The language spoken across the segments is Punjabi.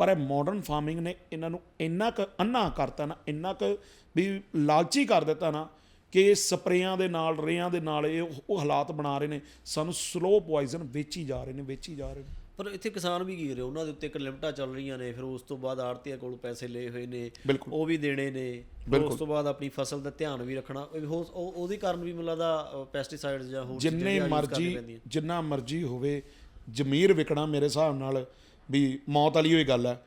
ਪਰ ਇਹ ਮਾਡਰਨ ਫਾਰਮਿੰਗ ਨੇ ਇਹਨਾਂ ਨੂੰ ਇੰਨਾ ਕੁ ਅੰਨਾ ਕਰਤਾ ਨਾ ਇੰਨਾ ਕੁ ਵੀ ਲਾਲਚੀ ਕਰ ਦਿੱਤਾ ਨਾ ਕਿ ਸਪਰੇਆਂ ਦੇ ਨਾਲ ਰੇਆਂ ਦੇ ਨਾਲ ਇਹ ਉਹ ਹਾਲਾਤ ਬਣਾ ਰਹੇ ਨੇ। ਸਾਨੂੰ ਸਲੋ ਪੋਇਜ਼ਨ ਵੇਚੀ ਜਾ ਰਹੇ ਨੇ ਵੇਚੀ ਜਾ ਰਹੇ ਨੇ। ਪਰ ਇੱਥੇ ਕਿਸਾਨ ਵੀ ਕੀ ਰਹੇ ਉਹਨਾਂ ਦੇ ਉੱਤੇ ਇੱਕ ਲਿਮਟਾਂ ਚੱਲ ਰਹੀਆਂ ਨੇ ਫਿਰ ਉਸ ਤੋਂ ਬਾਅਦ ਆੜਤੀਆਂ ਕੋਲ ਪੈਸੇ ਲਏ ਹੋਏ ਨੇ। ਉਹ ਵੀ ਦੇਣੇ ਨੇ। ਉਸ ਤੋਂ ਬਾਅਦ ਆਪਣੀ ਫਸਲ ਦਾ ਧਿਆਨ ਵੀ ਰੱਖਣਾ। ਉਹਦੇ ਕਾਰਨ ਵੀ ਮੈਨੂੰ ਲੱਗਦਾ ਪੈਸਟੀਸਾਈਡਸ ਜਾਂ ਹੋਰ ਜਿੰਨੇ ਮਰਜ਼ੀ। ਜਿੰਨਾ ਮਰਜ਼ੀ ਹੋਵੇ ਜ਼ਮੀਰ ਵਿਕਣਾ ਮੇਰੇ ਹਿਸਾਬ ਨਾਲ ਵੀ ਮੌਤ ਵਾਲੀ ਹੋਈ ਗੱਲ ਹੈ।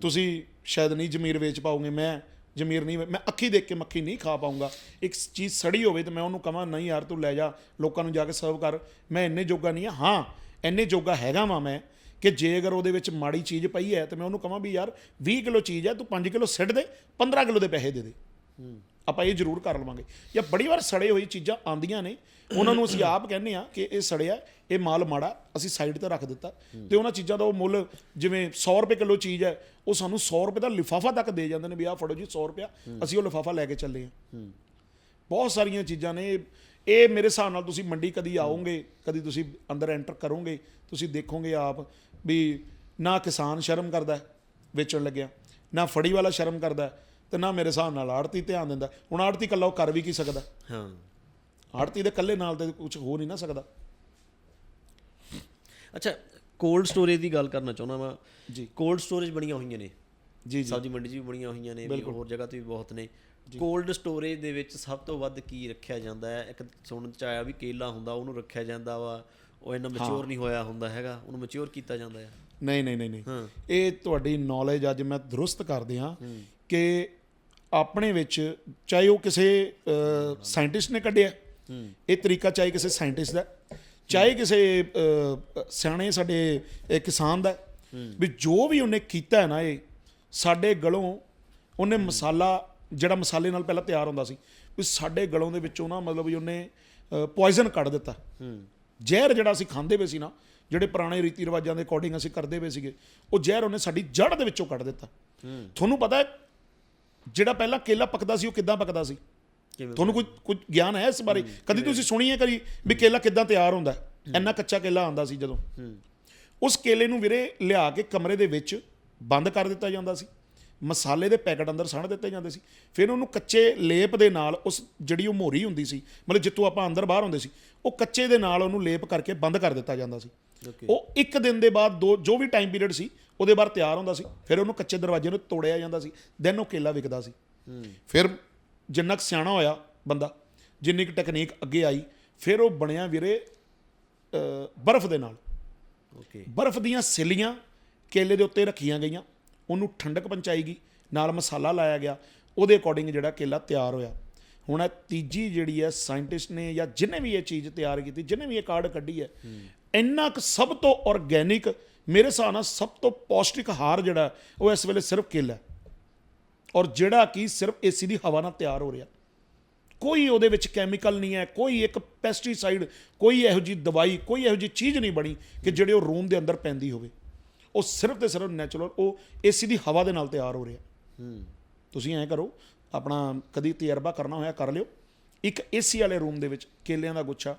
ਤੁਸੀਂ ਸ਼ਾਇਦ ਨਹੀਂ ਜ਼ਮੀਰ ਵੇਚ ਪਾਓਗੇ, ਮੈਂ ਜ਼ਮੀਰ ਨਹੀਂ, ਮੈਂ ਅੱਖੀ ਦੇਖ ਕੇ ਮੱਖੀ ਨਹੀਂ ਖਾ ਪਾਉਂਗਾ। ਇੱਕ ਚੀਜ਼ ਸੜੀ ਹੋਵੇ ਤੇ ਮੈਂ ਉਹਨੂੰ ਕਹਾਂ, ਨਹੀਂ ਯਾਰ, ਤੂੰ ਲੈ ਜਾ, ਲੋਕਾਂ ਨੂੰ ਜਾ ਕੇ ਸਰਵ ਕਰ। ਮੈਂ ਇੰਨੇ ਜੋਗਾ ਨਹੀਂ ਆ ਹਾਂ, ਇੰਨੇ ਜੋਗਾ ਹੈਗਾ ਵਾਂ ਮੈਂ ਕਿ ਜੇ ਅਗਰ ਉਹਦੇ ਵਿੱਚ ਮਾੜੀ ਚੀਜ਼ ਪਈ ਹੈ ਤੇ ਮੈਂ ਉਹਨੂੰ ਕਹਾਂ ਵੀ ਯਾਰ 20 ਕਿਲੋ ਚੀਜ਼ ਹੈ, ਤੂੰ 5 ਕਿਲੋ ਸਿੱਟ ਦੇ 15 ਕਿਲੋ ਦੇ ਪੈਸੇ ਦੇ ਦੇ। ਆਪਾਂ ਇਹ ਜ਼ਰੂਰ ਕਰ ਲਵਾਂਗੇ। ਜਾਂ ਬੜੀ ਵਾਰ ਸੜੇ ਹੋਈ ਚੀਜ਼ਾਂ ਆਂਦੀਆਂ ਨੇ, ਉਹਨਾਂ ਨੂੰ ਅਸੀਂ ਆਪ ਕਹਿੰਦੇ ਆ ਕਿ ਇਹ ਸੜਿਆ, ਇਹ ਮਾਲ ਮਾੜਾ, ਅਸੀਂ ਸਾਈਡ ਤੇ ਰੱਖ ਦਿੱਤਾ। ਤੇ ਉਹਨਾਂ ਚੀਜ਼ਾਂ ਦਾ ਉਹ ਮੁੱਲ ਜਿਵੇਂ 100 ਰੁਪਏ ਕਿਲੋ ਚੀਜ਼ ਹੈ, ਉਹ ਸਾਨੂੰ 100 ਰੁਪਏ ਦਾ ਲਿਫਾਫਾ ਤੱਕ ਦੇ ਜਾਂਦੇ ਨੇ ਵੀ ਆਹ ਫੜੋ ਜੀ 100 ਰੁਪਿਆ ਅਸੀਂ ਉਹ ਲਿਫਾਫਾ ਲੈ ਕੇ ਚੱਲੇ ਆ ਬਹੁਤ ਸਾਰੀਆਂ ਚੀਜ਼ਾਂ ਨੇ, ਇਹ- ਇਹ ਮੇਰੇ ਹਿਸਾਬ ਨਾਲ ਤੁਸੀਂ ਮੰਡੀ ਕਦੀ ਆਓਗੇ, ਕਦੀ ਤੁਸੀਂ ਅੰਦਰ ਐਂਟਰ ਕਰੋਗੇ, ਤੁਸੀਂ ਦੇਖੋਗੇ ਆਪ ਵੀ ਨਾ ਕਿਸਾਨ ਸ਼ਰਮ ਕਰਦਾ, ਵੇਚਣ ਲੱਗਿਆ, ਨਾ ਫੜੀ ਵਾਲਾ ਸ਼ਰਮ ਕਰਦਾ ਤੇ ਨਾ ਮੇਰੇ ਹਿਸਾਬ ਨਾਲ ਆੜਤੀ ਧਿਆਨ ਦਿੰਦਾ। ਹੁਣ ਆੜਤੀ ਇਕੱਲਾ ਉਹ ਕਰ ਵੀ ਕੀ ਸਕਦਾ? ਹਾਂ। ਆੜਤੀ ਦੇ ਇਕੱਲੇ ਨਾਲ ਤੇ ਕੁਝ ਹੋ ਨਹੀਂ ਨਾ ਸਕਦਾ। ਅੱਛਾ ਕੋਲਡ ਸਟੋਰੇਜ ਦੀ ਗੱਲ ਕਰਨਾ ਚਾਹੁੰਦਾ ਮੈਂ ਜੀ। ਕੋਲਡ ਸਟੋਰੇਜ ਬਣੀਆਂ ਹੋਈਆਂ ਨੇ। ਜੀ ਜੀ। ਸਬਜ਼ੀ ਮੰਡੀ 'ਚ ਵੀ ਬਣੀਆਂ ਹੋਈਆਂ ਨੇ ਵੀ ਹੋਰ ਜਗ੍ਹਾ ਤੇ ਵੀ ਬਹੁਤ ਨੇ। ਕੋਲਡ ਸਟੋਰੇਜ ਦੇ ਵਿੱਚ ਸਭ ਤੋਂ ਵੱਧ ਕੀ ਰੱਖਿਆ ਜਾਂਦਾ ਹੈ? ਇੱਕ ਸੁਣਨ ਚ ਆਇਆ ਵੀ ਕੇਲਾ ਹੁੰਦਾ ਉਹਨੂੰ ਰੱਖਿਆ ਜਾਂਦਾ ਵਾ। ਉਹ ਇਹਨਾਂ ਮੈਚੁਰ ਨਹੀਂ ਹੋਇਆ ਹੁੰਦਾ ਹੈਗਾ ਉਹਨੂੰ ਮੈਚੁਰ ਕੀਤਾ ਜਾਂਦਾ ਹੈ। ਨਹੀਂ ਨਹੀਂ ਨਹੀਂ ਨਹੀਂ। ਇਹ ਤੁਹਾਡੀ ਨੌਲੇਜ ਅੱਜ ਮੈਂ ਦਰੁਸਤ ਕਰਦੇ ਹਾਂ। ਕਿ ਆਪਣੇ ਵਿੱਚ ਚਾਹੇ ਉਹ ਕਿਸੇ ਸਾਇੰਟਿਸਟ ਨੇ ਕੱਢਿਆ। ਇਹ ਤਰੀਕਾ ਚਾਹੇ ਕਿਸੇ ਸਾਇੰਟਿਸਟ ਦਾ ਚਾਹੇ ਕਿਸੇ ਸਿਆਣੇ ਸਾਡੇ ਕਿਸਾਨ ਦਾ ਵੀ ਜੋ ਵੀ ਉਹਨੇ ਕੀਤਾ ਹੈ ਨਾ ਇਹ ਸਾਡੇ ਗਲੋਂ ਉਹਨੇ ਮਸਾਲਾ ਜਿਹੜਾ ਮਸਾਲੇ ਨਾਲ ਪਹਿਲਾਂ ਤਿਆਰ ਹੁੰਦਾ ਸੀ ਵੀ ਸਾਡੇ ਗਲੋਂ ਦੇ ਵਿੱਚੋਂ ਨਾ ਮਤਲਬ ਵੀ ਉਹਨੇ ਪੋਇਜ਼ਨ ਕੱਢ ਦਿੱਤਾ। ਜ਼ਹਿਰ ਜਿਹੜਾ ਅਸੀਂ ਖਾਂਦੇ ਪਏ ਸੀ ਨਾ ਜਿਹੜੇ ਪੁਰਾਣੇ ਰੀਤੀ ਰਿਵਾਜਾਂ ਦੇ ਅਕੋਰਡਿੰਗ ਅਸੀਂ ਕਰਦੇ ਪਏ ਸੀਗੇ ਉਹ ਜ਼ਹਿਰ ਉਹਨੇ ਸਾਡੀ ਜੜ ਦੇ ਵਿੱਚੋਂ ਕੱਢ ਦਿੱਤਾ। ਤੁਹਾਨੂੰ ਪਤਾ ਹੈ ਜਿਹੜਾ ਪਹਿਲਾਂ ਕੇਲਾ ਪੱਕਦਾ ਸੀ ਉਹ ਕਿੱਦਾਂ ਪੱਕਦਾ ਸੀ? ਤੁਹਾਨੂੰ ਕੋਈ ਕੁਝ ਗਿਆਨ ਹੈ ਇਸ ਬਾਰੇ? ਕਦੀ ਤੁਸੀਂ ਸੁਣੀ ਹੈ ਕਦੀ ਵੀ ਕੇਲਾ ਕਿੱਦਾਂ ਤਿਆਰ ਹੁੰਦਾ ਹੈ? ਇੰਨਾ ਕੱਚਾ ਕੇਲਾ ਆਂਦਾ ਸੀ ਜਦੋਂ। ਉਸ ਕੇਲੇ ਨੂੰ ਵੀਰੇ ਲਿਆ ਕੇ ਕਮਰੇ ਦੇ ਵਿੱਚ ਬੰਦ ਕਰ ਦਿੱਤਾ ਜਾਂਦਾ ਸੀ। ਮਸਾਲੇ ਦੇ ਪੈਕਟ ਅੰਦਰ ਸਣ ਦਿੱਤੇ ਜਾਂਦੇ ਸੀ। ਫਿਰ ਉਹਨੂੰ ਕੱਚੇ ਲੇਪ ਦੇ ਨਾਲ ਉਸ ਜਿਹੜੀ ਉਹ ਮੋਰੀ ਹੁੰਦੀ ਸੀ ਮਤਲਬ ਜਿੱਥੋਂ ਆਪਾਂ ਅੰਦਰ ਬਾਹਰ ਹੁੰਦੇ ਸੀ ਉਹ ਕੱਚੇ ਦੇ ਨਾਲ ਉਹਨੂੰ ਲੇਪ ਕਰਕੇ ਬੰਦ ਕਰ ਦਿੱਤਾ ਜਾਂਦਾ ਸੀ. ਉਹ ਇੱਕ ਦਿਨ ਦੇ ਬਾਅਦ ਦੋ ਜੋ ਵੀ ਟਾਈਮ ਪੀਰੀਅਡ ਸੀ ਉਹਦੇ ਬਾਅਦ ਤਿਆਰ ਹੁੰਦਾ ਸੀ। ਫਿਰ ਉਹਨੂੰ ਕੱਚੇ ਦਰਵਾਜ਼ੇ ਨੂੰ ਤੋੜਿਆ ਜਾਂਦਾ ਸੀ। ਦੈਨ ਉਹ ਕੇਲਾ ਵਿਕਦਾ ਸੀ। ਫਿਰ ਜਿੰਨਾ ਕੁ ਸਿਆਣਾ ਹੋਇਆ ਬੰਦਾ ਜਿੰਨੀ ਕੁ ਟੈਕਨੀਕ ਅੱਗੇ ਆਈ ਫਿਰ ਉਹ ਬਣਿਆ ਵੀਰੇ ਬਰਫ਼ ਦੇ ਨਾਲ। ਓਕੇ ਬਰਫ਼ ਦੀਆਂ ਸਿੱਲੀਆਂ ਕੇਲੇ ਦੇ ਉੱਤੇ ਰੱਖੀਆਂ ਗਈਆਂ। ਉਹਨੂੰ ਠੰਡਕ ਪਹੁੰਚਾਈ ਗਈ। ਨਾਲ ਮਸਾਲਾ ਲਾਇਆ ਗਿਆ। ਉਹਦੇ ਅਕੋਰਡਿੰਗ ਜਿਹੜਾ ਕੇਲਾ ਤਿਆਰ ਹੋਇਆ। ਹੁਣ ਇਹ ਤੀਜੀ ਜਿਹੜੀ ਹੈ ਸਾਇੰਟਿਸਟ ਨੇ ਜਾਂ ਜਿਹਨੇ ਵੀ ਇਹ ਚੀਜ਼ ਤਿਆਰ ਕੀਤੀ ਜਿਹਨੇ ਵੀ ਇਹ ਕਾਰਡ ਕੱਢੀ ਹੈ ਇੰਨਾ ਕੁ ਸਭ ਤੋਂ ਆਰਗੈਨਿਕ ਮੇਰੇ ਹਿਸਾਬ ਨਾਲ ਸਭ ਤੋਂ ਪੌਸ਼ਟਿਕ ਆਹਾਰ ਜਿਹੜਾ ਉਹ ਇਸ ਵੇਲੇ ਸਿਰਫ ਕੇਲਾ ਹੈ। ਔਰ ਜਿਹੜਾ ਕਿ ਸਿਰਫ ਏਸੀ ਦੀ ਹਵਾ ਨਾਲ ਤਿਆਰ ਹੋ ਰਿਹਾ। ਕੋਈ ਉਹਦੇ ਵਿੱਚ ਕੈਮੀਕਲ ਨਹੀਂ ਹੈ ਕੋਈ ਇੱਕ ਪੈਸਟੀਸਾਈਡ ਕੋਈ ਇਹੋ ਜੀ ਦਵਾਈ ਕੋਈ ਇਹੋ ਜੀ ਚੀਜ਼ ਨਹੀਂ ਬਣੀ ਕਿ ਜਿਹੜੇ ਉਹ ਰੂਮ ਦੇ ਅੰਦਰ ਪੈਂਦੀ ਹੋਵੇ। ਉਹ ਸਿਰਫ ਤੇ ਸਿਰਫ ਨੈਚੁਰਲ ਉਹ ਏਸੀ ਦੀ ਹਵਾ ਦੇ ਨਾਲ ਤਿਆਰ ਹੋ ਰਿਹਾ। ਹੂੰ। ਤੁਸੀਂ ਐਂ ਕਰੋ ਆਪਣਾ ਕਦੀ ਤਜਰਬਾ ਕਰਨਾ ਹੋਇਆ ਕਰ ਲਿਓ। ਇੱਕ ਏਸੀ ਵਾਲੇ ਰੂਮ ਦੇ ਵਿੱਚ ਕੇਲਿਆਂ ਦਾ ਗੁੱਛਾ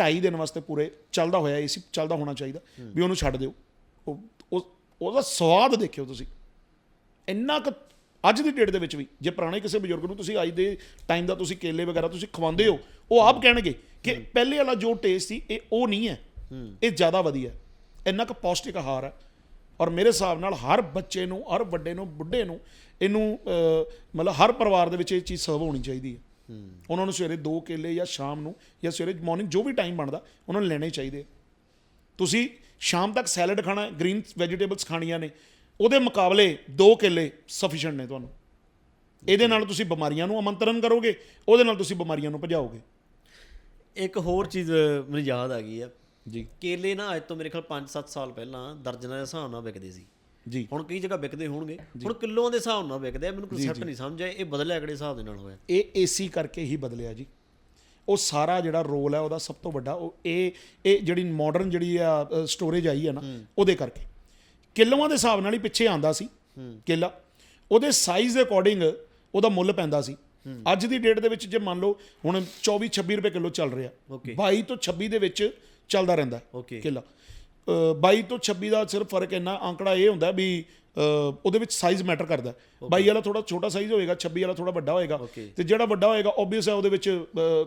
ਢਾਈ ਦਿਨ ਵਾਸਤੇ ਪੂਰੇ ਚੱਲਦਾ ਹੋਇਆ ਏਸੀ ਚੱਲਦਾ ਹੋਣਾ ਚਾਹੀਦਾ ਵੀ ਉਹਨੂੰ ਛੱਡ ਦਿਓ। ਉਹ ਉਹ- ਉਹਦਾ ਸਵਾਦ ਦੇਖਿਓ ਤੁਸੀਂ। ਇੰਨਾ ਕੁ ਅੱਜ ਦੀ ਡੇਟ ਦੇ ਵਿੱਚ ਵੀ ਜੇ ਪੁਰਾਣੇ ਕਿਸੇ ਬਜ਼ੁਰਗ ਨੂੰ ਤੁਸੀਂ ਅੱਜ ਦੇ ਟਾਈਮ ਦਾ ਤੁਸੀਂ ਕੇਲੇ ਵਗੈਰਾ ਤੁਸੀਂ ਖਵਾਉਂਦੇ ਹੋ ਉਹ ਆਪ ਕਹਿਣਗੇ ਕਿ ਪਹਿਲੇ ਵਾਲਾ ਜੋ ਟੇਸਟ ਸੀ ਇਹ ਉਹ ਨਹੀਂ ਹੈ। ਇਹ ਜ਼ਿਆਦਾ ਵਧੀਆ ਹੈ। ਇੰਨਾ ਕੁ ਪੌਸ਼ਟਿਕ ਆਹਾਰ ਹੈ। ਔਰ ਮੇਰੇ ਹਿਸਾਬ ਨਾਲ ਹਰ ਬੱਚੇ ਨੂੰ ਹਰ ਵੱਡੇ ਨੂੰ ਬੁੱਢੇ ਨੂੰ ਇਹਨੂੰ ਮਤਲਬ ਹਰ ਪਰਿਵਾਰ ਦੇ ਵਿੱਚ ਇਹ ਚੀਜ਼ ਸਰਵ ਹੋਣੀ ਚਾਹੀਦੀ ਹੈ। ਉਹਨਾਂ ਨੂੰ ਸਵੇਰੇ ਦੋ ਕੇਲੇ ਜਾਂ ਸ਼ਾਮ ਨੂੰ ਜਾਂ ਸਵੇਰੇ ਮਾਰਨਿੰਗ ਜੋ ਵੀ ਟਾਈਮ ਬਣਦਾ ਉਹਨਾਂ ਨੂੰ ਲੈਣੇ ਚਾਹੀਦੇ ਤੁਸੀਂ ਸ਼ਾਮ ਤੱਕ ਸੈਲਡ ਖਾਣਾ ਗ੍ਰੀਨ ਵੈਜੀਟੇਬਲਸ ਖਾਣੀਆਂ ਨੇ ਉਹਦੇ ਮੁਕਾਬਲੇ ਦੋ ਕੇਲੇ ਸਫੀਸ਼ੀਐਂਟ ਨੇ ਤੁਹਾਨੂੰ। ਇਹਦੇ ਨਾਲ ਤੁਸੀਂ ਬਿਮਾਰੀਆਂ ਨੂੰ ਆਮੰਤਰਨ ਕਰੋਗੇ ਉਹਦੇ ਨਾਲ ਤੁਸੀਂ ਬਿਮਾਰੀਆਂ ਨੂੰ ਭਜਾਓਗੇ। ਇੱਕ ਹੋਰ ਚੀਜ਼ ਮੈਨੂੰ ਯਾਦ ਆ ਗਈ ਆ। ਜੀ। ਕੇਲੇ ਨਾ ਅੱਜ ਤੋਂ ਮੇਰੇ ਖਿਆਲ 5-7 ਸਾਲ ਪਹਿਲਾਂ ਦਰਜਨਾਂ ਦੇ ਹਿਸਾਬ ਨਾਲ ਵਿਕਦੇ ਸੀ। ਜੀ। ਹੁਣ ਕਈ ਜਗ੍ਹਾ ਵਿਕਦੇ ਹੋਣਗੇ। ਹੁਣ ਕਿਲੋਆਂ ਦੇ ਹਿਸਾਬ ਨਾਲ ਵਿਕਦੇ ਆ ਮੈਨੂੰ ਕਨਸੈਪਟ ਨਹੀਂ ਸਮਝ ਆਇਆ ਇਹ ਬਦਲਿਆ ਕਿਹੜੇ ਹਿਸਾਬ ਦੇ ਨਾਲ ਹੋਇਆ? ਇਹ ਏਸੀ ਕਰਕੇ ਹੀ ਬਦਲਿਆ ਜੀ। ਉਹ ਸਾਰਾ ਜਿਹੜਾ ਰੋਲ ਹੈ ਉਹਦਾ ਸਭ ਤੋਂ ਵੱਡਾ ਉਹ ਇਹ ਇਹ ਜਿਹੜੀ ਮਾਡਰਨ ਜਿਹੜੀ ਆ ਸਟੋਰੇਜ ਆਈ ਹੈ ਨਾ ਉਹਦੇ ਕਰਕੇ। ਕਿਲੋਆਂ ਦੇ ਹਿਸਾਬ ਨਾਲ ਹੀ ਪਿੱਛੇ ਆਂਦਾ ਸੀ ਕੇਲਾ। ਉਹਦੇ ਸਾਈਜ਼ ਦੇ ਅਕੋਰਡਿੰਗ ਉਹਦਾ ਮੁੱਲ ਪੈਂਦਾ ਸੀ। ਅੱਜ ਦੀ ਡੇਟ ਦੇ ਵਿੱਚ ਜੇ ਮੰਨ ਲਓ ਹੁਣ 24 26 ਰੁਪਏ ਕਿਲੋ ਚੱਲ ਰਿਹਾ। Okay. 22 ਤੋਂ 26 ਦੇ ਵਿੱਚ ਚੱਲਦਾ ਰਹਿੰਦਾ. ਕੇਲਾ। 22 ਤੋਂ 26 ਦਾ ਸਿਰਫ ਫ਼ਰਕ ਇੰਨਾ ਅੰਕੜਾ ਇਹ ਹੁੰਦਾ ਵੀ ਉਹਦੇ ਵਿੱਚ ਸਾਈਜ਼ ਮੈਟਰ ਕਰਦਾ। 22 ਵਾਲਾ ਥੋੜਾ ਛੋਟਾ ਸਾਈਜ਼ ਹੋਏਗਾ 26 ਵਾਲਾ ਥੋੜਾ ਵੱਡਾ ਹੋਏਗਾ. ਤੇ ਜਿਹੜਾ ਵੱਡਾ ਹੋਏਗਾ ਆਬਵੀਅਸ ਹੈ ਉਹਦੇ ਵਿੱਚ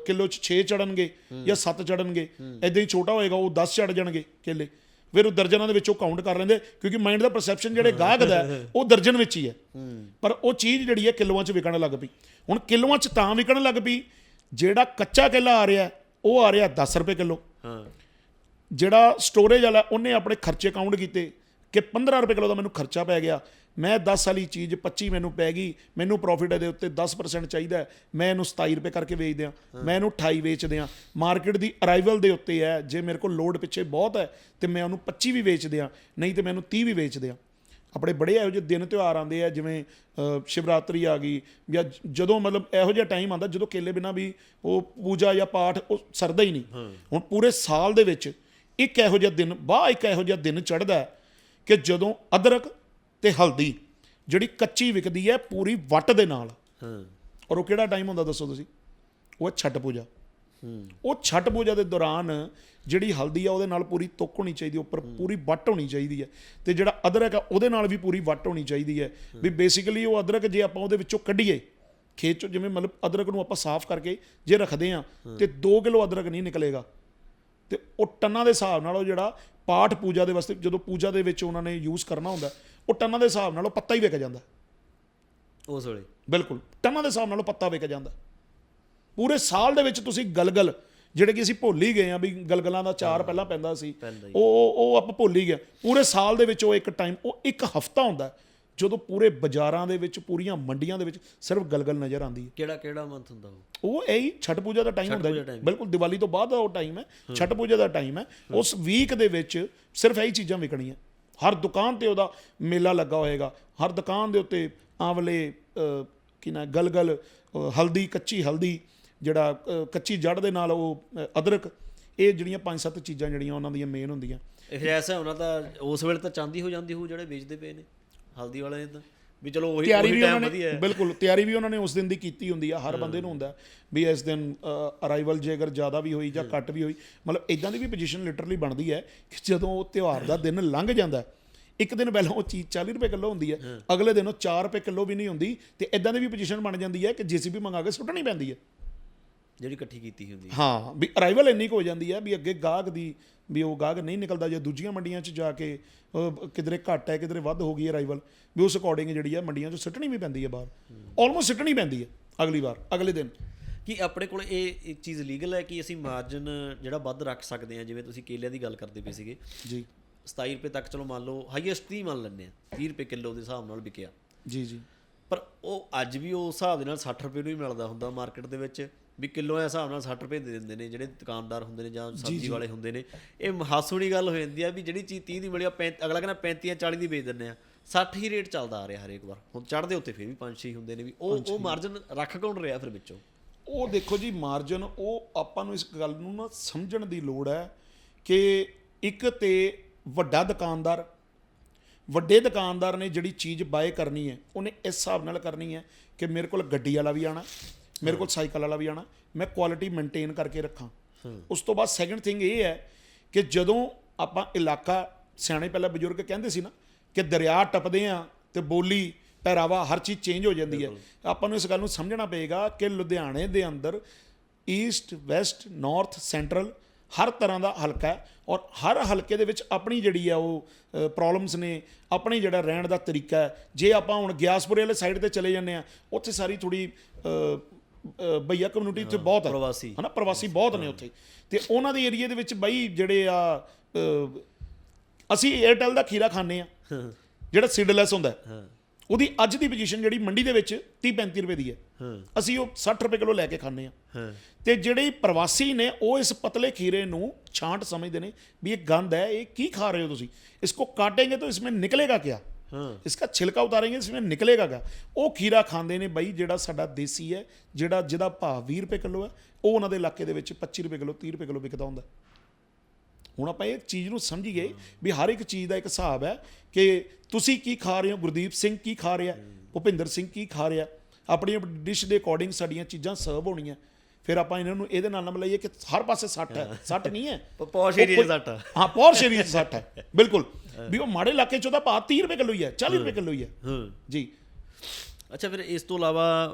ਕਿਲੋ ਚ 6 ਚੜਨਗੇ ਜਾਂ 7 ਚੜਨਗੇ ਐਦਾਂ ਹੀ ਛੋਟਾ ਹੋਏਗਾ ਉਹ 10 ਚੜ ਜਾਣਗੇ ਕੇਲੇ। ਫਿਰ ਉਹ ਦਰਜਨਾਂ ਦੇ ਵਿੱਚ ਉਹ ਕਾਊਂਟ ਕਰ ਲੈਂਦੇ ਕਿਉਂਕਿ ਮਾਈਂਡ ਦਾ ਪਰਸੈਪਸ਼ਨ ਜਿਹੜੇ ਗਾਹਕ ਦਾ ਉਹ ਦਰਜਨ ਵਿੱਚ ਹੀ ਹੈ। ਪਰ ਉਹ ਚੀਜ਼ ਜਿਹੜੀ ਹੈ ਕਿਲੋਆਂ 'ਚ ਵਿਕਣ ਲੱਗ ਪਈ। ਹੁਣ ਕਿਲੋਆਂ 'ਚ ਤਾਂ ਵਿਕਣ ਲੱਗ ਪਈ ਜਿਹੜਾ ਕੱਚਾ ਕੇਲਾ ਆ ਰਿਹਾ ਉਹ ਆ ਰਿਹਾ 10 ਰੁਪਏ ਕਿਲੋ। ਹਾਂ। ਜਿਹੜਾ ਸਟੋਰੇਜ ਵਾਲਾ ਉਹਨੇ ਆਪਣੇ ਖਰਚੇ ਕਾਊਂਟ ਕੀਤੇ ਕਿ 15 ਰੁਪਏ ਕਿਲੋ ਦਾ ਮੈਨੂੰ ਖਰਚਾ ਪੈ ਗਿਆ। ਮੈਂ 10 ਵਾਲੀ ਚੀਜ਼ 25 ਮੈਨੂੰ ਪੈ ਗਈ ਮੈਨੂੰ ਪ੍ਰੋਫਿਟ ਇਹਦੇ ਉੱਤੇ 10% ਚਾਹੀਦਾ ਮੈਂ ਇਹਨੂੰ 27 ਰੁਪਏ ਕਰਕੇ ਵੇਚ ਦਿਆਂ ਮੈਂ ਇਹਨੂੰ 28 ਵੇਚ ਦਿਆਂ। ਮਾਰਕੀਟ ਦੀ ਅਰਾਈਵਲ ਦੇ ਉੱਤੇ ਹੈ ਜੇ ਮੇਰੇ ਕੋਲ ਲੋਡ ਪਿੱਛੇ ਬਹੁਤ ਹੈ ਤੇ ਮੈਂ ਉਹਨੂੰ 25 ਵੀ ਵੇਚ ਦਿਆਂ ਨਹੀਂ ਤੇ ਮੈਂ ਇਹਨੂੰ 30 ਵੀ ਵੇਚ ਦਿਆਂ। ਆਪਣੇ ਬੜੇ ਇਹੋ ਜਿਹੇ ਦਿਨ ਤਿਉਹਾਰ ਆਉਂਦੇ ਆ ਜਿਵੇਂ ਸ਼ਿਵਰਾਤਰੀ ਆ ਗਈ ਜਾਂ ਜ- ਜਦੋਂ ਮਤਲਬ ਇਹੋ ਜਿਹਾ ਟਾਈਮ ਆਉਂਦਾ ਜਦੋਂ ਕੇਲੇ ਬਿਨਾ ਵੀ ਉਹ ਪੂਜਾ ਜਾਂ ਪਾਠ ਉਹ ਸਰਦਾ ਹੀ ਨਹੀਂ। ਹੁਣ ਪੂਰੇ ਸਾਲ ਦੇ ਵਿੱਚ ਇੱਕ ਇਹੋ ਜਿਹਾ ਦਿਨ ਬਾ ਇੱਕ ਇਹੋ ਜਿਹਾ ਦਿਨ ਚੜਦਾ ਕਿ ਜਦੋਂ ਅਦਰਕ ਤੇ ਹਲਦੀ ਜਿਹੜੀ ਕੱਚੀ ਵਿਕਦੀ ਹੈ ਪੂਰੀ ਵੱਟ ਦੇ ਨਾਲ। ਹਾਂ। ਔਰ ਉਹ ਕਿਹੜਾ ਟਾਈਮ ਹੁੰਦਾ ਦੱਸੋ ਤੁਸੀਂ? ਉਹ ਹੈ ਛਠ ਪੂਜਾ। ਹੂੰ। ਉਹ ਛਠ ਪੂਜਾ ਦੇ ਦੌਰਾਨ ਜਿਹੜੀ ਹਲਦੀ ਆ ਉਹਦੇ ਨਾਲ ਪੂਰੀ ਤੁੱਕ ਹੋਣੀ ਚਾਹੀਦੀ ਉੱਪਰ ਪੂਰੀ ਵੱਟ ਹੋਣੀ ਚਾਹੀਦੀ ਹੈ ਤੇ ਜਿਹੜਾ ਅਦਰਕ ਆ ਉਹਦੇ ਨਾਲ ਵੀ ਪੂਰੀ ਵੱਟ ਹੋਣੀ ਚਾਹੀਦੀ ਹੈ ਵੀ ਬੇਸਿਕਲੀ ਉਹ ਅਦਰਕ ਜੇ ਆਪਾਂ ਉਹਦੇ ਵਿੱਚੋਂ ਕੱਢੀਏ ਖੇਤ ਚੋਂ ਜਿਵੇਂ ਮਤਲਬ ਅਦਰਕ ਨੂੰ ਆਪਾਂ ਸਾਫ਼ ਕਰਕੇ ਜੇ ਰੱਖਦੇ ਆ ਤੇ 2 ਕਿਲੋ ਅਦਰਕ ਨਹੀਂ ਨਿਕਲੇਗਾ। ਤੇ ਉਹ ਟਨਾਂ ਦੇ ਹਿਸਾਬ ਨਾਲ ਉਹ ਜਿਹੜਾ ਪਾਠ ਪੂਜਾ ਦੇ ਵਾਸਤੇ ਜਦੋਂ ਪੂਜਾ ਦੇ ਵਿੱਚ ਉਹਨਾਂ ਨੇ ਯੂਜ਼ ਕਰਨਾ ਹੁੰਦਾ ਉਹ ਟਨਾਂ ਦੇ ਹਿਸਾਬ ਨਾਲ ਉਹ ਪੱਤਾ ਹੀ ਵਿਕ ਜਾਂਦਾ। ਉਸ ਵੇਲੇ। ਬਿਲਕੁਲ ਟਨਾਂ ਦੇ ਹਿਸਾਬ ਨਾਲ ਉਹ ਪੱਤਾ ਵਿਕ ਜਾਂਦਾ। ਪੂਰੇ ਸਾਲ ਦੇ ਵਿੱਚ ਤੁਸੀਂ ਗਲਗਲ ਜਿਹੜੇ ਕਿ ਅਸੀਂ ਭੁੱਲ ਹੀ ਗਏ ਆ ਵੀ ਗਲਗਲਾਂ ਦਾ ਚਾਰ ਪਹਿਲਾਂ ਪੈਂਦਾ ਸੀ। ਉਹ ਉਹ- ਆਪਾਂ ਭੁੱਲ ਹੀ ਗਏ ਪੂਰੇ ਸਾਲ ਦੇ ਵਿੱਚ ਉਹ ਇੱਕ ਟਾਈਮ ਉਹ ਇੱਕ ਹਫਤਾ ਹੁੰਦਾ ਜਦੋਂ ਪੂਰੇ ਬਾਜ਼ਾਰਾਂ ਦੇ ਵਿੱਚ ਪੂਰੀਆਂ ਮੰਡੀਆਂ ਦੇ ਵਿੱਚ ਸਿਰਫ ਗਲਗਲ ਨਜ਼ਰ ਆਉਂਦੀ ਹੈ। ਕਿਹੜਾ ਕਿਹੜਾ ਮੰਥ ਹੁੰਦਾ ਉਹ? ਉਹ ਇਹੀ ਛਠ ਪੂਜਾ ਦਾ ਟਾਈਮ ਹੁੰਦਾ time ਬਿਲਕੁਲ ਦੀਵਾਲੀ ਤੋਂ ਬਾਅਦ ਦਾ ਉਹ ਟਾਈਮ ਹੈ। ਛਠ ਪੂਜਾ ਦਾ ਟਾਈਮ ਹੈ। ਉਸ ਵੀਕ ਦੇ ਵਿੱਚ ਸਿਰਫ ਇਹੀ ਚੀਜ਼ਾਂ ਵਿਕਣੀਆਂ। ਹਰ ਦੁਕਾਨ ਤੇ ਉਹਦਾ ਮੇਲਾ ਲੱਗਾ ਹੋਏਗਾ। ਹਰ ਦੁਕਾਨ ਦੇ ਉੱਤੇ ਆਵਲੇ ਕੀ ਨਾ ਗਲਗਲ ਹਲਦੀ ਕੱਚੀ ਹਲਦੀ ਜਿਹੜਾ ਕੱਚੀ ਜੜ ਦੇ ਨਾਲ ਉਹ ਅਦਰਕ ਇਹ ਜਿਹੜੀਆਂ ਪੰਜ ਸੱਤ ਚੀਜ਼ਾਂ ਜਿਹੜੀਆਂ ਉਹਨਾਂ ਦੀਆਂ ਮੇਨ ਹੁੰਦੀਆਂ। ਇਹ ਐਸਾ ਉਹਨਾਂ ਦਾ ਉਸ ਵੇਲੇ ਤਾਂ ਚਾਂਦੀ ਹੋ ਜਾਂਦੀ ਹੋ ਜਿਹੜੇ ਵੇਚਦੇ ਪਏ ਨੇ। ਹਲਦੀ ਵਾਲੇ ਤਾਂ ਵੀ ਚਲੋ ਉਹੀ ਤਿਆਰੀ ਵੀ ਟਾਈਮ ਉਹਨਾਂ ਨੇ ਬਿਲਕੁਲ ਤਿਆਰੀ ਵੀ ਉਹਨਾਂ ਨੇ ਉਸ ਦਿਨ ਦੀ ਕੀਤੀ ਹੁੰਦੀ ਆ ਹਰ ਬੰਦੇ ਨੂੰ ਹੁੰਦਾ ਵੀ ਇਸ ਦਿਨ ਅਰਾਈਵਲ ਜੇ ਅਗਰ ਜ਼ਿਆਦਾ ਵੀ ਹੋਈ ਜਾਂ ਘੱਟ ਵੀ ਹੋਈ ਮਤਲਬ ਇਦਾਂ ਦੀ ਵੀ ਪੋਜੀਸ਼ਨ ਲਿਟਰਲੀ ਬਣਦੀ ਹੈ ਕਿ ਜਦੋਂ ਉਹ ਤਿਉਹਾਰ ਦਾ ਦਿਨ ਲੰਘ ਜਾਂਦਾ ਇੱਕ ਦਿਨ ਪਹਿਲਾਂ ਉਹ ਚੀਜ਼ 40 ਰੁਪਏ ਕਿਲੋ ਹੁੰਦੀ ਹੈ ਅਗਲੇ ਦਿਨ ਉਹ 4 ਰੁਪਏ ਕਿਲੋ ਵੀ ਨਹੀਂ ਹੁੰਦੀ ਤੇ ਇਦਾਂ ਦੀ ਵੀ ਪੋਜੀਸ਼ਨ ਬਣ ਜਾਂਦੀ ਹੈ ਕਿ ਜੀਸੀਬੀ ਮੰਗਾ ਕੇ ਸੁੱਟਣੀ ਪੈਂਦੀ ਹੈ। ਜਿਹੜੀ ਇਕੱਠੀ ਕੀਤੀ ਹੁੰਦੀ ਹੈ ਹਾਂ ਵੀ ਅਰਾਈਵਲ ਇੰਨੀ ਕੁ ਹੋ ਜਾਂਦੀ ਹੈ ਵੀ ਅੱਗੇ ਗਾਹਕ ਦੀ ਵੀ ਉਹ ਗਾਹਕ ਨਹੀਂ ਨਿਕਲਦਾ ਜੇ ਦੂਜੀਆਂ ਮੰਡੀਆਂ 'ਚ ਜਾ ਕੇ ਕਿਧਰੇ ਘੱਟ ਹੈ ਕਿਧਰੇ ਵੱਧ ਹੋ ਗਈ ਅਰਾਈਵਲ ਵੀ ਉਸ ਅਕੋਰਡਿੰਗ ਜਿਹੜੀ ਹੈ ਮੰਡੀਆਂ 'ਚ ਸੁੱਟਣੀ ਵੀ ਪੈਂਦੀ ਹੈ ਬਾਹਰ। ਆਲਮੋਸਟ ਸੁੱਟਣੀ ਪੈਂਦੀ ਹੈ ਅਗਲੀ ਵਾਰ ਅਗਲੇ ਦਿਨ। ਕਿ ਆਪਣੇ ਕੋਲ ਇਹ ਇੱਕ ਚੀਜ਼ ਲੀਗਲ ਹੈ ਕਿ ਅਸੀਂ ਮਾਰਜਨ ਜਿਹੜਾ ਵੱਧ ਰੱਖ ਸਕਦੇ ਹਾਂ ਜਿਵੇਂ ਤੁਸੀਂ ਕੇਲਿਆਂ ਦੀ ਗੱਲ ਕਰਦੇ ਪਏ ਸੀਗੇ? ਜੀ। 27 ਰੁਪਏ ਤੱਕ ਚਲੋ ਮੰਨ ਲਓ ਹਾਈਐਸਟ 30 ਮੰਨ ਲੈਂਦੇ ਆ 30 ਰੁਪਏ ਕਿਲੋ ਦੇ ਹਿਸਾਬ ਨਾਲ ਵਿਕਿਆ। ਜੀ ਜੀ। ਪਰ ਉਹ ਅੱਜ ਵੀ ਉਸ ਹਿਸਾਬ ਦੇ ਨਾਲ 60 ਰੁਪਏ ਨੂੰ ਹੀ ਮਿਲਦਾ ਹੁੰਦਾ ਮਾਰਕੀਟ ਦੇ ਵਿੱਚ ਵੀ ਕਿਲੋ ਦੇ ਹਿਸਾਬ ਨਾਲ 60 ਰੁਪਏ ਦੇ ਦਿੰਦੇ ਨੇ ਜਿਹੜੇ ਦੁਕਾਨਦਾਰ ਹੁੰਦੇ ਨੇ ਜਾਂ ਸਬਜ਼ੀ ਵਾਲੇ ਹੁੰਦੇ ਨੇ। ਇਹ ਹਾਸੂਣੀ ਗੱਲ ਹੋ ਜਾਂਦੀ ਆ ਵੀ ਜਿਹੜੀ ਚੀਜ਼ 30 ਦੀ ਮਿਲੀ ਆ ਅਗਲਾ ਕਹਿੰਦਾ 35 40 ਦੀ ਵੇਚ ਦਿੰਦੇ ਆ। 60 ਹੀ ਰੇਟ ਚੱਲਦਾ ਆ ਰਿਹਾ ਹਰੇਕ ਵਾਰ। ਹੁਣ ਚੜਦੇ ਉੱਤੇ ਫਿਰ ਵੀ 5-6 ਹੁੰਦੇ ਨੇ ਵੀ ਉਹ ਉਹ ਮਾਰਜਨ ਰੱਖ ਕੌਣ ਰਿਹਾ ਫਿਰ ਵਿੱਚੋਂ? ਉਹ ਦੇਖੋ ਜੀ ਮਾਰਜਨ ਉਹ ਆਪਾਂ ਨੂੰ ਇਸ ਗੱਲ ਨੂੰ ਨਾ ਸਮਝਣ ਦੀ ਲੋੜ ਹੈ ਕਿ ਇੱਕ ਤੇ ਵੱਡਾ ਦੁਕਾਨਦਾਰ ਵੱਡੇ ਦੁਕਾਨਦਾਰ ਨੇ ਜਿਹੜੀ ਚੀਜ਼ ਬਾਏ ਕਰਨੀ ਹੈ ਉਹਨੇ ਇਸ ਹਿਸਾਬ ਨਾਲ ਕਰਨੀ ਹੈ ਕਿ ਮੇਰੇ ਕੋਲ ਗੱਡੀ ਵਾਲਾ ਵੀ ਆਣਾ ਮੇਰੇ ਕੋਲ ਸਾਈਕਲ ਵਾਲਾ ਵੀ ਆਣਾ ਮੈਂ ਕੁਆਲਿਟੀ ਮੇਨਟੇਨ ਕਰਕੇ ਰੱਖਾਂ। ਉਸ ਤੋਂ ਬਾਅਦ ਸੈਕੰਡ ਥਿੰਗ ਇਹ ਹੈ ਕਿ ਜਦੋਂ ਆਪਾਂ ਇਲਾਕਾ ਸਿਆਣੇ ਪਹਿਲਾਂ ਬਜ਼ੁਰਗ ਕਹਿੰਦੇ ਸੀ ਨਾ ਕਿ ਦਰਿਆ ਟੱਪਦੇ ਆ ਤੇ ਬੋਲੀ ਪਹਿਰਾਵਾ ਹਰ ਚੀਜ਼ ਚੇਂਜ ਹੋ ਜਾਂਦੀ ਹੈ। ਆਪਾਂ ਨੂੰ ਇਸ ਗੱਲ ਨੂੰ ਸਮਝਣਾ ਪਏਗਾ ਕਿ ਲੁਧਿਆਣੇ ਦੇ ਅੰਦਰ ਈਸਟ ਵੈਸਟ ਨਾਰਥ ਸੈਂਟਰਲ ਹਰ ਤਰ੍ਹਾਂ ਦਾ ਹਲਕਾ ਹੈ ਔਰ ਹਰ ਹਲਕੇ ਦੇ ਵਿੱਚ ਆਪਣੀ ਜਿਹੜੀ ਆ ਉਹ ਪ੍ਰੋਬਲਮਸ ਨੇ ਆਪਣੀ ਜਿਹੜਾ ਰਹਿਣ ਦਾ ਤਰੀਕਾ ਹੈ। ਜੇ ਆਪਾਂ ਹੁਣ ਗਿਆਸਪੁਰੇ ਵਾਲੇ ਸਾਈਡ ਤੇ ਚਲੇ ਜਾਂਦੇ ਆ ਉੱਥੇ ਸਾਰੀ ਥੋੜੀ ਭਈਆ ਕਮਿਊਨਿਟੀ ਉੱਥੇ ਬਹੁਤ ਹੈ। ਪ੍ਰਵਾਸੀ। ਹਨਾ ਪ੍ਰਵਾਸੀ ਬਹੁਤ ਨੇ ਉੱਥੇ। ਤੇ ਉਹਨਾਂ ਦੇ ਏਰੀਆ ਦੇ ਵਿੱਚ ਬਈ ਜਿਹੜੇ ਆ ਅਸੀਂ 에ਅਰਟੈਲ ਦਾ ਖੀਰਾ ਖਾਂਦੇ ਆ ਜਿਹੜਾ ਸੀਡਲੈਸ ਹੁੰਦਾ ਹੈ। ਉਹਦੀ ਅੱਜ ਦੀ ਪੋਜੀਸ਼ਨ ਜਿਹੜੀ ਮੰਡੀ ਦੇ ਵਿੱਚ 30 35 ਰੁਪਏ ਦੀ ਹੈ। ਅਸੀਂ ਉਹ 60 ਰੁਪਏ ਕਿਲੋ ਲੈ ਕੇ ਖਾਂਦੇ ਆ ਤੇ ਜਿਹੜੇ ਪ੍ਰਵਾਸੀ ਨੇ ਉਹ ਇਸ ਪਤਲੇ ਖੀਰੇ ਨੂੰ ਛਾਂਟ ਸਮਝਦੇ ਨੇ ਵੀ ਇਹ ਗੰਦ ਹੈ ਇਹ ਕੀ ਖਾ ਰਹੇ ਹੋ ਤੁਸੀਂ? ਇਸ ਕੋ ਕਾਟेंगे ਤਾਂ ਇਸ ਵਿੱਚ ਨਿਕਲੇਗਾ ਕਿਆ? इसका ਛਿਲਕਾ उतारेंगे इसमें ਨਿਕਲੇਗਾ क्या ਉਹ ਖੀਰਾ ਖਾਂਦੇ ਨੇ ਬਾਈ ਜਿਹੜਾ ਸਾਡਾ ਦੇਸੀ ਹੈ ਜਿਹੜਾ ਜਿਹਦਾ ਭਾਅ 20 ਰੁਪਏ ਕਿਲੋ ਹੈ ਉਹ ਉਹਨਾਂ ਦੇ ਇਲਾਕੇ ਦੇ ਵਿੱਚ 25 ਰੁਪਏ ਕਿਲੋ 30 ਰੁਪਏ ਕਿਲੋ ਵਿਕਦਾ ਹੁੰਦਾ। ਹੁਣ ਆਪਾਂ ਇਹ ਚੀਜ਼ ਨੂੰ ਸਮਝੀਏ ਵੀ ਹਰ ਇੱਕ ਚੀਜ਼ ਦਾ ਇੱਕ ਹਿਸਾਬ ਹੈ ਕਿ ਤੁਸੀਂ ਕੀ ਖਾ ਰਹੇ ਹੋ ਗੁਰਦੀਪ ਸਿੰਘ ਕੀ ਖਾ ਰਿਹਾ ਭੁਪਿੰਦਰ ਸਿੰਘ ਕੀ ਖਾ ਰਿਹਾ ਆਪਣੀ ਡਿਸ਼ ਦੇ ਅਕੋਰਡਿੰਗ ਸਾਡੀਆਂ ਚੀਜ਼ਾਂ ਸਰਵ ਹੋਣੀਆਂ। ਫਿਰ ਆਪਾਂ ਇਹਨਾਂ ਨੂੰ ਇਹਦੇ ਨਾਲ ਨਾ ਮਿਲਾਈਏ ਕਿ ਹਰ ਪਾਸੇ ਸੱਟ ਹੈ ਸੱਟ ਨਹੀਂ ਹੈ। ਪੌਸ਼ ਏਰੀਆ ਕੋਈ- 'ਚ ਸੱਟ ਆ। ਹਾਂ ਪੌਰ ਸ਼ੇਰੀ ਸੱਟ ਹੈ ਬਿਲਕੁਲ। ਵੀ ਉਹ ਮਾੜੇ ਇਲਾਕੇ ਚ ਉਹਦਾ ਭਾਅ 30 ਰੁਪਏ ਕਿਲੋ ਹੀ ਹੈ 40 ਰੁਪਏ ਕਿਲੋ ਹੀ ਹੈ। ਹਾਂ। ਜੀ। ਅੱਛਾ ਫਿਰ ਇਸ ਤੋਂ ਇਲਾਵਾ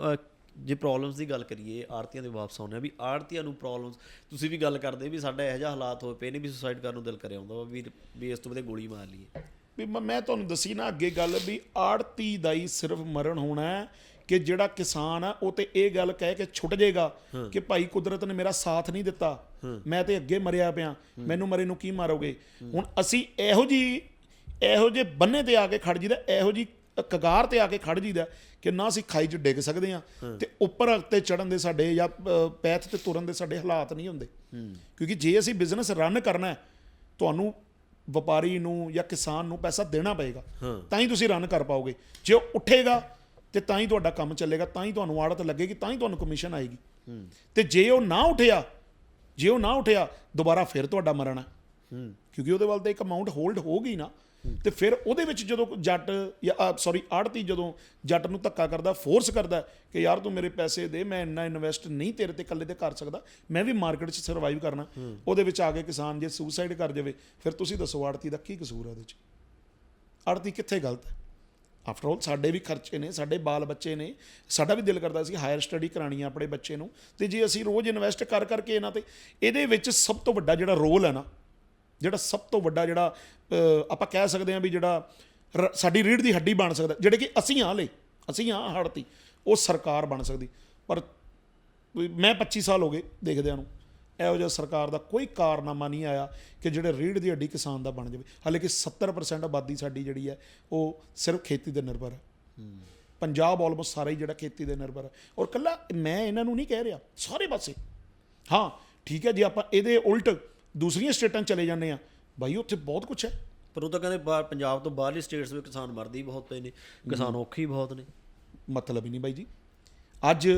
ਜੇ ਪ੍ਰੋਬਲਮਸ ਦੀ ਗੱਲ ਕਰੀਏ ਆੜਤੀਆਂ ਦੇ ਵਾਪਸ ਆਉਂਦੇ ਆ ਵੀ ਆੜਤੀਆਂ ਨੂੰ ਪ੍ਰੋਬਲਮਸ ਤੁਸੀਂ ਵੀ ਗੱਲ ਕਰਦੇ ਵੀ ਸਾਡਾ ਇਹੋ ਜਿਹਾ ਹਾਲਾਤ ਹੋਏ ਪਏ ਨੇ ਵੀ ਸੁਸਾਈਡ ਕਰਨ ਨੂੰ ਦਿਲ ਕਰਿਆ ਹੁੰਦਾ ਵਾ ਵੀ ਇਸ ਤੋਂ ਵਧੀਆ ਗੋਲੀ ਮਾਰ ਲਈਏ। ਵੀ ਮ- ਮੈਂ ਤੁਹਾਨੂੰ ਦੱਸੀ ਨਾ ਅੱਗੇ ਗੱਲ ਵੀ ਆੜਤੀ ਦਾ ਹੀ ਸਿਰਫ ਮਰਨ ਹੋਣਾ ਹੈ ਕਿ ਜਿਹੜਾ ਕਿਸਾਨ ਆ ਉਹ ਤੇ ਇਹ ਗੱਲ ਕਹਿ ਕੇ ਛੁੱਟ ਜਾਏਗਾ ਕਿ ਭਾਈ ਕੁਦਰਤ ਨੇ ਮੇਰਾ ਸਾਥ ਨਹੀਂ ਦਿੱਤਾ। ਮੈਂ ਤੇ ਅੱਗੇ ਮਰਿਆ ਪਿਆ। ਮੈਨੂੰ ਮਰੇ ਨੂੰ ਕੀ ਮਾਰੋਗੇ? ਹੁਣ ਅਸੀਂ ਇਹੋ ਜੀ ਇਹੋ ਜੇ ਬੰਨੇ ਤੇ ਆ ਕੇ ਖੜ ਜੀਦਾ ਇਹੋ ਜੀ ਕਗਾਰ ਤੇ ਆ ਕੇ ਖੜ ਜੀਦਾ ਕਿ ਨਾ ਅਸੀਂ ਖਾਈ 'ਚ ਡਿੱਗ ਸਕਦੇ ਆ ਤੇ ਉੱਪਰ ਤੇ ਚੜਨ ਦੇ ਸਾਡੇ ਜਾਂ ਪੈਥ ਤੇ ਤੁਰਨ ਦੇ ਸਾਡੇ ਹਾਲਾਤ ਨਹੀਂ ਹੁੰਦੇ। ਕਿਉਂਕਿ ਜੇ ਅਸੀਂ ਬਿਜ਼ਨਸ ਰਨ ਕਰਨਾ ਹੈ ਤੁਹਾਨੂੰ ਵਪਾਰੀ ਨੂੰ ਜਾਂ ਕਿਸਾਨ ਨੂੰ ਪੈਸਾ ਦੇਣਾ ਪਏਗਾ। ਤਾਂ ਹੀ ਤੁਸੀਂ ਰਨ ਕਰ ਪਾਓਗੇ। ਜੇ ਉਹ ਉੱਠੇਗਾ ਤੇ ਤਾਂ ਹੀ ਤੁਹਾਡਾ ਕੰਮ ਚੱਲੇਗਾ ਤਾਂ ਹੀ ਤੁਹਾਨੂੰ ਆੜਤ ਲੱਗੇਗੀ ਤਾਂ ਹੀ ਤੁਹਾਨੂੰ ਕਮਿਸ਼ਨ ਆਏਗੀ। ਤੇ ਜੇ ਉਹ ਨਾ ਉੱਠਿਆ ਜੇ ਉਹ ਨਾ ਉੱਠਿਆ ਦੁਬਾਰਾ ਫਿਰ ਤੁਹਾਡਾ ਮਰਨਾ। ਕਿਉਂਕਿ ਉਹਦੇ ਵੱਲ ਤਾਂ ਇੱਕ ਅਮਾਉਂਟ ਹੋਲਡ ਹੋ ਗਈ ਨਾ। ਤੇ ਫਿਰ ਉਹਦੇ ਵਿੱਚ ਜਦੋਂ ਜੱਟ ਜਾਂ ਸੌਰੀ ਆੜਤੀ ਜਦੋਂ ਜੱਟ ਨੂੰ ਧੱਕਾ ਕਰਦਾ ਫੋਰਸ ਕਰਦਾ ਕਿ ਯਾਰ ਤੂੰ ਮੇਰੇ ਪੈਸੇ ਦੇ ਮੈਂ ਇੰਨਾ ਇਨਵੈਸਟ ਨਹੀਂ ਤੇਰੇ ਤੇ ਇਕੱਲੇ ਤੇ ਕਰ ਸਕਦਾ ਮੈਂ ਵੀ ਮਾਰਕੀਟ 'ਚ ਸਰਵਾਈਵ ਕਰਨਾ। ਉਹਦੇ ਵਿੱਚ ਆ ਕੇ ਕਿਸਾਨ ਜੇ ਸੁਸਾਈਡ ਕਰ ਜਾਵੇ ਫਿਰ ਤੁਸੀਂ ਦੱਸੋ ਆੜਤੀ ਦਾ ਕੀ ਕਸੂਰ ਹੈ ਉਹਦੇ 'ਚ? ਆੜਤੀ ਕਿੱਥੇ ਗਲਤ ਹੈ? ਆਫਟਰ ਆਲ ਸਾਡੇ ਵੀ ਖਰਚੇ ਨੇ ਸਾਡੇ ਬਾਲ ਬੱਚੇ ਨੇ ਸਾਡਾ ਵੀ ਦਿਲ ਕਰਦਾ ਸੀ ਹਾਇਰ ਸਟੱਡੀ ਕਰਾਣੀ ਆ ਆਪਣੇ ਬੱਚੇ ਨੂੰ। ਤੇ ਜੇ ਅਸੀਂ ਰੋਜ਼ ਇਨਵੈਸਟ ਕਰ ਕਰਕੇ ਇਹਨਾਂ ਤੇ ਇਹਦੇ ਵਿੱਚ ਸਭ ਤੋਂ ਵੱਡਾ ਜਿਹੜਾ ਰੋਲ ਹੈ ਨਾ ਜਿਹੜਾ ਸਭ ਤੋਂ ਵੱਡਾ ਜਿਹੜਾ ਆਪਾਂ ਕਹਿ ਸਕਦੇ ਹਾਂ ਵੀ ਜਿਹੜਾ ਰ- ਸਾਡੀ ਰੀੜ ਦੀ ਹੱਡੀ ਬਣ ਸਕਦਾ, ਜਿਹੜੇ ਕਿ ਅਸੀਂ ਹਾਂ ਹਲੇ, ਅਸੀਂ ਹਾਂ ਹੜਤੀ ਉਹ ਸਰਕਾਰ ਬਣ ਸਕਦੀ। ਪਰ ਮੈਂ 25 ਸਾਲ ਹੋ ਗਏ ਦੇਖਦਿਆਂ ਨੂੰ, ਇਹੋ ਜਿਹਾ ਸਰਕਾਰ ਦਾ ਕੋਈ ਕਾਰਨਾਮਾ ਨਹੀਂ ਆਇਆ ਕਿ ਜਿਹੜੇ ਰੀੜ ਦੀ ਹੱਡੀ ਕਿਸਾਨ ਦਾ ਬਣ ਜਾਵੇ। ਹਾਲੇ ਕਿ 70% ਆਬਾਦੀ ਸਾਡੀ ਜਿਹੜੀ ਹੈ, ਉਹ ਸਿਰਫ ਖੇਤੀ ਤੇ ਨਿਰਭਰ ਹੈ। ਪੰਜਾਬ ਆਲਮੋਸਟ ਸਾਰਾ ਹੀ ਜਿਹੜਾ ਖੇਤੀ ਤੇ ਨਿਰਭਰ ਹੈ। ਔਰ ਕੱਲਾ ਮੈਂ ਇਹਨਾਂ ਨੂੰ ਨਹੀਂ ਕਹਿ ਰਿਹਾ, ਸਾਰੇ ਪਾਸੇ। ਹਾਂ, ਠੀਕ ਹੈ, ਜੇ ਆਪਾਂ ਇਹਦੇ ਉਲਟ ਦੂਸਰੀਆਂ ਸਟੇਟਾਂ ਚਲੇ ਜਾਂਦੇ ਆ। ਬਾਈ ਉੱਥੇ ਬਹੁਤ ਕੁਝ ਹੈ। ਪਰ ਉਹ ਤਾਂ ਕਹਿੰਦੇ ਬਾਹਰ ਪੰਜਾਬ ਤੋਂ ਬਾਹਰਲੀ ਸਟੇਟਸ ਵਿੱਚ ਕਿਸਾਨ ਮਰਦੇ ਹੀ ਬਹੁਤ ਪਏ ਨੇ ਕਿਸਾਨ ਔਖੇ ਹੀ ਬਹੁਤ ਨੇ। ਮਤਲਬ ਹੀ ਨਹੀਂ ਬਾਈ ਜੀ। ਅੱਜ